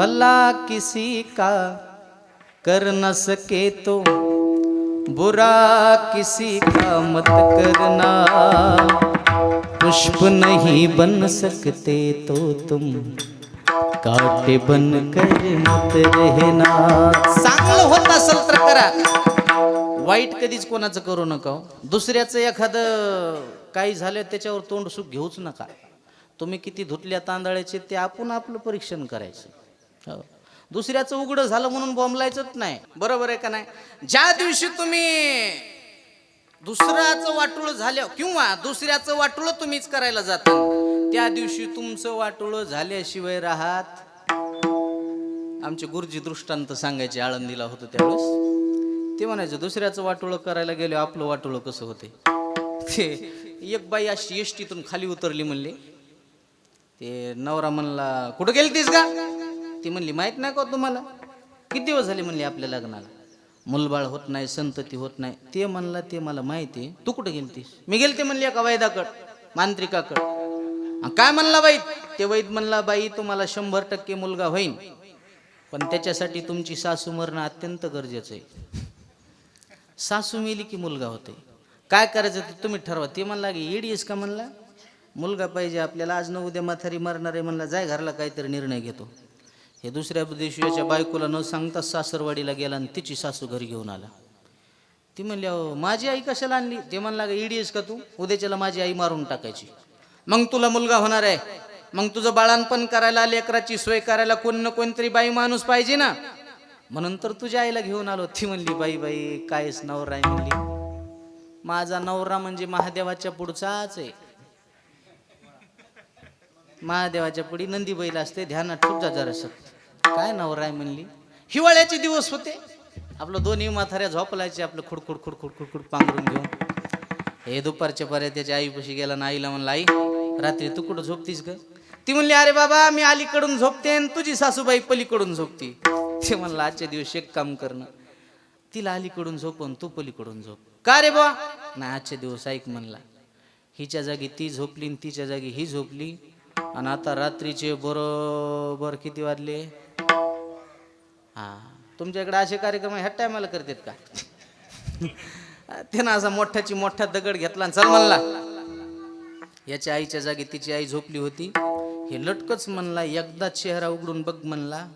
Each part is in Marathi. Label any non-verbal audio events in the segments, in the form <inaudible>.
किसी का कर न सके तो बुरा किसी का मत करना। पुष्प नहीं बन सकते तो तुम काटे बन कर मत रहना। चांगलं होत असेल तर करा वाईट कधीच कोणाचं करू नका हो. दुसऱ्याचं एखादं काही झालं त्याच्यावर तोंड सुख घेऊच नका. तुम्ही किती धुतल्या तांदळाचे ते आपण आपलं परीक्षण करायचं. हो. दुसऱ्याचं उघडं झालं म्हणून बोंबलायचंच नाही. बरोबर आहे का नाही? ज्या दिवशी तुम्ही दुसऱ्याचं वाटोळ झालं किंवा दुसऱ्याचं वाटोळ तुम्हीच करायला जाता त्या दिवशी तुमचं वाटोळ झाल्याशिवाय राहत आमचे गुरुजी दृष्टांत सांगायचे आळंदीला होतं त्यावेळेस. ते म्हणायचं दुसऱ्याचं वाटोळं करायला गेलो आपलं वाटोळं कसं होते? ते एक बाई अशी एसटीतून खाली उतरली म्हणले. ते नवरा म्हणला कुठं गेली तीस का ती म्हणली माहीत नाही का हो तुम्हाला? किती दिवस झाले म्हणली आपल्या लग्नाला? मुलबाळ होत नाही संतती होत नाही. ते म्हणला ते मला माहिती आहे. तू कुठे गेलतीस? मी गेलते म्हणली एका वैदाकड मांत्रिकाकड. काय म्हणला बाई ते वैद म्हणला बाई तुम्हाला शंभर टक्के मुलगा होईन. पण त्याच्यासाठी तुमची सासू मरणं अत्यंत गरजेचं आहे. सासू मेली की मुलगा होते काय करायचं ते तुम्ही ठरवा. ते म्हणला की येडीस का? म्हणला. मुलगा पाहिजे आपल्याला. आज न उद्या म्हातारी मरणार आहे. म्हणला जाय घरला काहीतरी निर्णय घेतो. हे दुसऱ्या दिवशी याच्या बायकोला न सांगता सासरवाडीला गेला आणि तिची सासू घरी घेऊन आला. ती म्हणली अहो माझी आई कशाला आणली? ते म्हणला का ईडीएस का तू? उद्याच्याला माझी आई मारून टाकायची. मग तुला मुलगा होणार आहे. मग तुझं बाळांपण करायला लेकराची सोय करायला कोण ना कोणतरी बाई माणूस पाहिजे ना. म्हणून तर तुझ्या आईला घेऊन आलो. ती म्हणली बाई बाई कायच नवरा आहे. म्हणली माझा नवरा म्हणजे महादेवाच्या पुढचाच आहे. महादेवाच्या पुढी नंदी बैल असते ध्यानात ठेवता जरासं. काय नवरा आहे म्हणली? हिवाळ्याचे दिवस होते. आपलं दोन्ही म्हाताऱ्या झोपलायचे आपलं खुडखुड खुडखुड खुडखुड पांघरून घेऊन. हे दुपारच्या पर्यंत त्याच्या आईपाशी गेला ना आईला म्हणला आई रात्री तू कुठं झोपतीस ग? ती म्हणली अरे बाबा मी अलीकडून झोपते आणि तुझी सासूबाई पलीकडून झोपती. ते म्हणलं आजच्या दिवस एक काम करणं तिला अलीकडून झोपन तू पलीकडून झोप. का रे बा नाही आजच्या दिवस ऐक म्हणला. हिच्या जागी ती झोपली तिच्या जागी ही झोपली. आणि आता रात्रीचे बरोबर किती वाजले? हा. तुमच्याकडे असे कार्यक्रम ह्या टायमाला करतात का? त्यानं असा मोठ्याची मोठा दगड घेतला आणि चल म्हणला. याच्या आईच्या जागी तिची आई झोपली होती. हे लटकच म्हणला एकदा चेहरा उघडून बघ म्हणला.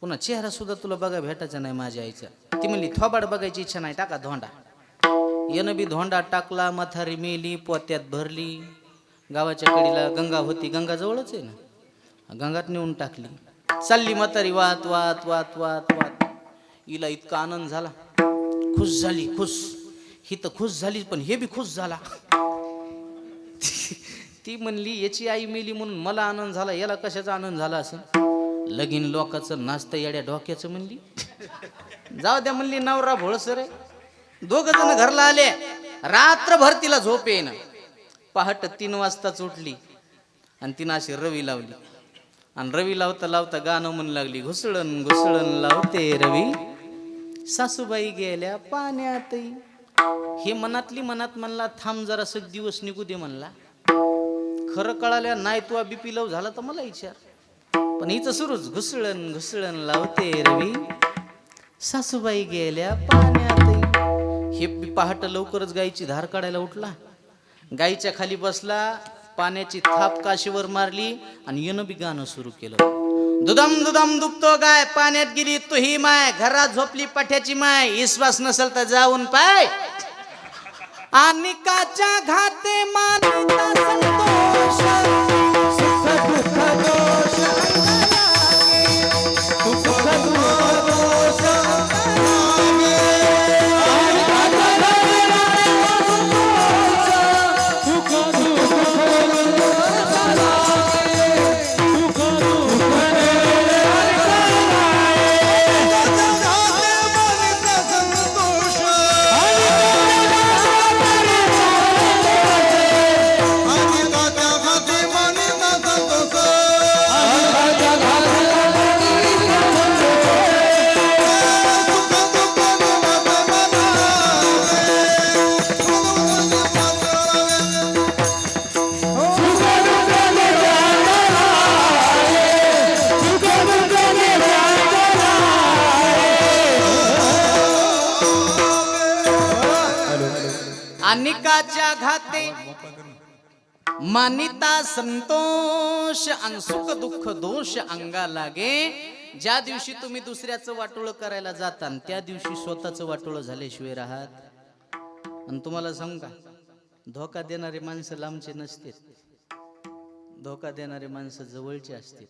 पुन्हा चेहरा सुद्धा तुला बघा भेटायचा नाही माझ्या आईचा. ती म्हणली थोबाड बघायची इच्छा नाही टाका धोंडा. यानं बी धोंडा टाकला मथारी मेली पोत्यात भरली. गावाच्या कडीला गंगा होती. गंगा जवळच आहे ना? गंगात नेऊन टाकली. चालली म्हातारी वात वात वात वात वात. हिला इतका आनंद झाला. खुश झाली खुश. ही तर खुश झाली पण हे बी खुश झाला. <laughs> ती म्हणली याची आई मेली म्हणून मला आनंद झाला. याला कशाचा आनंद झाला असं लगीन लोकाचं नाचतं येड्या डोक्याचं म्हणली. जाऊ द्या म्हणली नवरा भोळसर दोघ जण घरला आले. रात्रभर तिला झोप येईना. पहाट तीन वाजताच उठली आणि तिनं अशी रवी लावली. आणि रवी लावता लावता गाणं म्हण लागली घुसळण घुसळण लावते रवी. सासूबाई गेल्या पाण्यातही. हे मनातली मनात म्हणला थांब जरा सग दिवस निघू दे म्हणला. खरं कळाल्या नाही तू बीपी लव झाला तर मला विचार. पण हिचं सुरूच घुसळण घुसळण लावते रवी. सासूबाई गेल्या पाण्यातही. हे पहाट लवकरच गाईची धार काढायला उठला. गाईच्या खाली बसला पाण्याची थाप काशीवर मारली आणि येणं बी गाणं सुरू केलं. दुदम दुदम दुखतो गाय पाण्यात गेली तू ही माय घरात झोपली पाठ्याची माय विश्वास नसेल तर जाऊन पाय. आणि काच्या घाते मानिता अनिकाच्या घाते मानिता संतोष आणि सुख दुःख दोष अंगा लागे. ज्या दिवशी तुम्ही दुसऱ्याचं वाटोळ करायला जाता त्या दिवशी स्वतःचं वाटोळ झाल्याशिवाय राहत. आणि तुम्हाला सांगू का? धोका देणारे माणसं लांबचे नसतील धोका देणारे माणसं जवळचे असतील